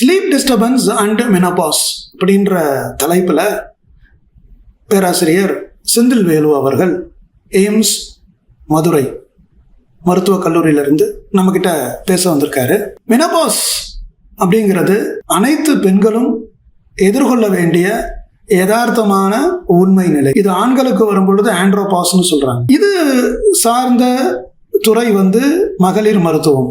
Sleep disturbance and menopause அப்படின்ற தலைப்பில் பேராசிரியர் செந்தில் வேலு அவர்கள் எய்ம்ஸ் மதுரை மருத்துவக் கல்லூரியிலிருந்து நம்மக்கிட்ட பேச வந்திருக்காரு. மெனபாஸ் அப்படிங்கிறது அனைத்து பெண்களும் எதிர்கொள்ள வேண்டிய யதார்த்தமான உண்மை நிலை. இது ஆண்களுக்கு வரும்பொழுது ஆண்ட்ரோபாஸ்னு சொல்றாங்க. இது சார்ந்த துறை வந்து மகளிர் மருத்துவம்.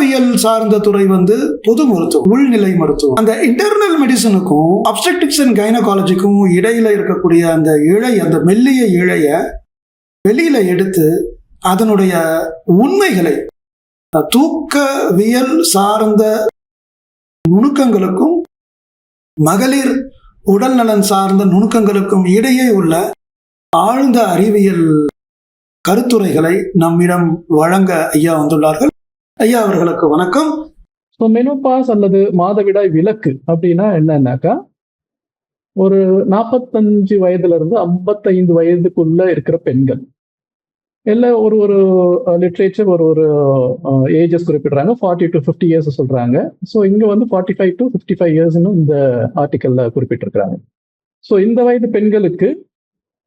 தூக்கவியல் சார்ந்த துறை வந்து பொது மருத்துவம் உள்நிலை மருத்துவம். அந்த இன்டர்னல் மெடிசனுக்கும் அப்செக்டிக்ஸ் அண்ட் கைனகாலஜிக்கும் இடையில இருக்கக்கூடிய அந்த இழை அந்த மெல்லிய இழைய வெளியில எடுத்து அதனுடைய உண்மைகளை தூக்கவியல் சார்ந்த நுணுக்கங்களுக்கும் மகளிர் உடல் நலன் சார்ந்த நுணுக்கங்களுக்கும் இடையே உள்ள ஆழ்ந்த அறிவியல் கருத்துரைகளை நம்மிடம் வழங்க ஐயா வந்துள்ளார்கள். ஐயா அவர்களுக்கு வணக்கம். ஸோ மெனோபாஸ் அல்லது மாதவிடாய் விலக்கு அப்படின்னா என்னன்னாக்கா ஒரு நாற்பத்தஞ்சு வயதுல இருந்து ஐம்பத்தைந்து வயதுக்குள்ள இருக்கிற பெண்கள். இல்லை ஒரு ஒரு லிட்ரேச்சர் ஒரு ஒரு ஏஜஸ் குறிப்பிடுறாங்க. ஃபார்ட்டி டு ஃபிஃப்டி இயர்ஸ் சொல்றாங்க. ஸோ இங்க வந்து forty five to fifty five இயர்ஸ்னு இந்த ஆர்டிக்கல்ல குறிப்பிட்டிருக்கிறாங்க. ஸோ இந்த வயது பெண்களுக்கு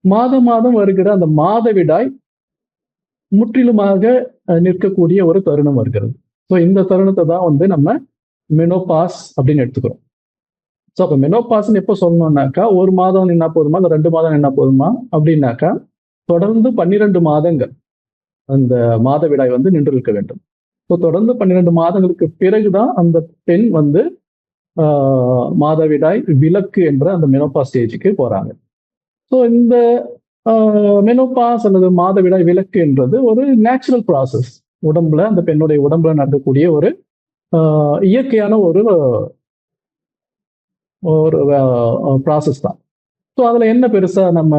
மாதம் மாதம் வருகிற அந்த மாதவிடாய் முற்றிலுமாக நிற்கக்கூடிய ஒரு தருணம் வருகிறது. ஸோ இந்த தருணத்தை தான் வந்து நம்ம மெனோபாஸ் அப்படின்னு எடுத்துக்கிறோம். ஸோ அப்போ மெனோபாஸ்ன்னு எப்போ சொல்லணும்னாக்கா ஒரு மாதம் என்ன போதுமா இல்லை ரெண்டு மாதம் என்ன போதுமா? அப்படின்னாக்கா தொடர்ந்து பன்னிரெண்டு மாதங்கள் அந்த மாதவிடாய் வந்து நின்று இருக்க வேண்டும். ஸோ தொடர்ந்து பன்னிரெண்டு மாதங்களுக்கு பிறகுதான் அந்த பெண் வந்து மாதவிடாய் விலக்கு என்ற அந்த மெனோபாஸ் ஸ்டேஜுக்கு போறாங்க. ஸோ இந்த மெனோபாஸ் அல்லது மாதவிடாய் விலக்கு என்றது ஒரு நேச்சுரல் ப்ராசஸ் உடம்புல அந்த பெண்ணுடைய உடம்புல நடக்கக்கூடிய ஒரு ஆஹ், இயற்கையான ஒரு ஒரு ப்ராசஸ் தான். ஸோ அதில் என்ன பெருசா நம்ம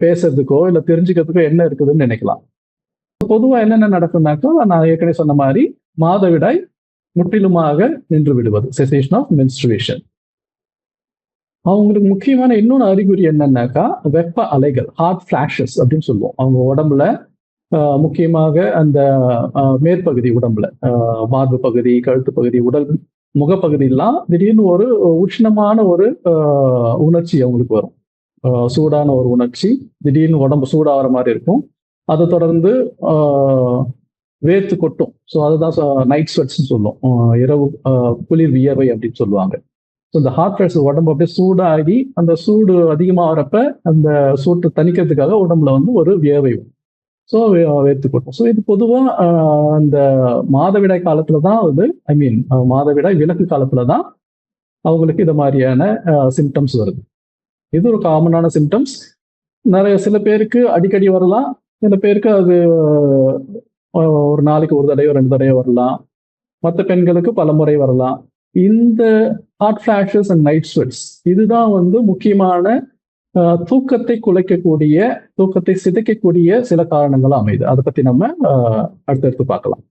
பேசுறதுக்கோ இல்லை தெரிஞ்சுக்கிறதுக்கோ என்ன இருக்குதுன்னு நினைக்கலாம். பொதுவாக என்னென்ன நடக்கும்னாக்கா நான் ஏற்கனவே சொன்ன மாதிரி மாதவிடாய் முற்றிலுமாக நின்று விடுவது. Cessation of menstruation. அவங்களுக்கு முக்கியமான இன்னொன்று அறிகுறி என்னன்னாக்கா வெப்ப அலைகள் ஹார்ட் ஃபிளாஷஸ் அப்படின்னு சொல்லுவோம். அவங்க உடம்புல முக்கியமாக அந்த மேற்பகுதி உடம்புல மார்பு பகுதி கழுத்து பகுதி உடல் முகப்பகுதியெல்லாம் திடீர்னு ஒரு உஷ்ணமான ஒரு உணர்ச்சி அவங்களுக்கு வரும். சூடான ஒரு உணர்ச்சி திடீர்னு உடம்பு சூடாகிற மாதிரி இருக்கும். அதை தொடர்ந்து வேர்த்து கொட்டும். ஸோ அதுதான் நைட் ஸ்வெட்ஸ்ன்னு சொல்லுவோம். இரவு குளிர் வியர்வை அப்படின்னு சொல்லுவாங்க. ஸோ இந்த ஹார்ட் ரேட்ஸ் உடம்பு அப்படியே சூடாகி அந்த சூடு அதிகமாகிறப்ப அந்த சூட்டை தணிக்கிறதுக்காக உடம்புல வந்து ஒரு வியர்வை வரும். ஸோ வேர்த்து கொடுக்கும் ஸோ இது பொதுவாக அந்த மாதவிடாய் காலத்துல தான் வந்து ஐ மீன் மாதவிடாய் விலக்கு காலத்துல தான் அவங்களுக்கு இது மாதிரியான சிம்டம்ஸ் வருது. இது ஒரு காமனான சிம்டம்ஸ் நிறைய சில பேருக்கு அடிக்கடி வரலாம். சில பேருக்கு அது ஒரு நாளைக்கு ஒரு தடையோ ரெண்டு தடையோ வரலாம். மற்ற பெண்களுக்கு பல முறை வரலாம். இந்த hot flashes and night sweats இதுதான் வந்து முக்கியமான தூக்கத்தை குலைக்கக்கூடிய தூக்கத்தை சிதைக்கக்கூடிய சில காரணங்கள் அமையுது அதை பத்தி நம்ம அஹ், அடுத்தடுத்து பார்க்கலாம்.